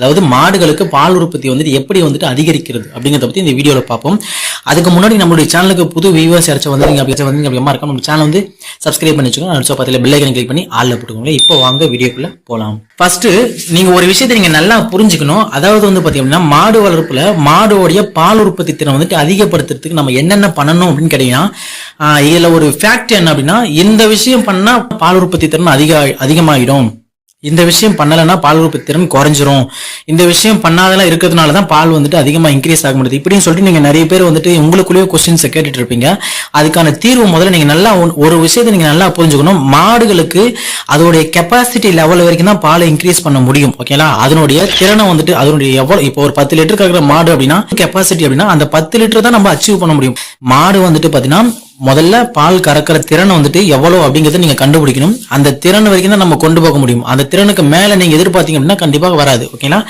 அதாவது மாடுகளுக்கு பால் உற்பத்தி வந்துட்டு எப்படி வந்துட்டு அதிகரிக்கிறது அப்படிங்கிறத பத்தி இந்த வீடியோல பார்ப்போம். அதுக்கு முன்னாடி நம்மளுடைய சேனலுக்கு புது வியூவர்ஸ் யாராச்சும் வந்தீங்க அப்படி வந்தீங்க அப்படிமா இருக்கும் நம்ம சேனல் வந்து சப்ஸ்கிரைப் பண்ணி வச்சுக்கோங்க. அடுத்த பக்கத்தில் பெல் ஐக்கன் கிளிக் பண்ணி ஆள்ல போட்டுக்கோங்க. இப்போ வாங்க வீடியோக்குள்ள போலாம். ஃபர்ஸ்ட் நீங்க ஒரு விஷயத்தை நீங்க நல்லா புரிஞ்சுக்கணும். அதாவது வந்து பாத்தீங்கன்னா மாடு வளர்ப்புல மாடோடைய பால் உற்பத்தி திறன் வந்துட்டு அதிகப்படுத்துறதுக்கு நம்ம என்னென்ன பண்ணணும் அப்படின்னு கேட்டீங்கன்னா இதில் இதுல ஒரு ஃபேக்ட் என்ன அப்படின்னா இந்த விஷயம் பண்ணா பால் உற்பத்தி திறன் அதிக அதிகமாயிடும். இந்த விஷயம் பண்ணலைன்னா பால் உற்பத்தி திறன் குறைஞ்சிரும். இந்த விஷயம் பண்ணாதெல்லாம் இருக்கிறதுனால தான் பால் வந்துட்டு அதிகமாக இன்க்ரீஸ் ஆக முடியுது. இப்படின்னு சொல்லிட்டு நீங்கள் நிறைய பேர் வந்துட்டு உங்களுக்குள்ளேயே கொஸ்டின்ஸை கேட்டுட்டு இருப்பீங்க அதுக்கான தீர்வு முதல்ல நீங்கள் நல்லா ஒன்- ஒரு விஷயத்தை நீங்கள் நல்லா புரிஞ்சுக்கணும். மாடுகளுக்கு அதோடைய கெப்பாசிட்டி லெவல் வரைக்கும் தான் பாலை இன்க்ரீஸ் பண்ண முடியும். ஓகேங்களா அதனுடைய திறனை வந்துட்டு அதனுடைய எவ்வளோ இப்போ ஒரு பத்து லிட்டர் கறக்கிற மாடு அப்படின்னா கெப்பாசிட்டி அப்படின்னா அந்த பத்து லிட்டர் தான் நம்ம அச்சீவ் பண்ண முடியும். மாடு வந்துட்டு பார்த்தீங்கன்னா முதல்ல பால் கறக்கிற திறன் வந்துட்டு எவ்வளோ அப்படிங்கிறத நீங்க கண்டுபிடிக்கணும். அந்த திறன் வரைக்கும் தான் நம்ம கொண்டு போக முடியும். அந்த திறனுக்கு மேல நீங்க எதிர்பார்த்தீங்க அப்படின்னா கண்டிப்பாக வராது. ஓகேங்களா?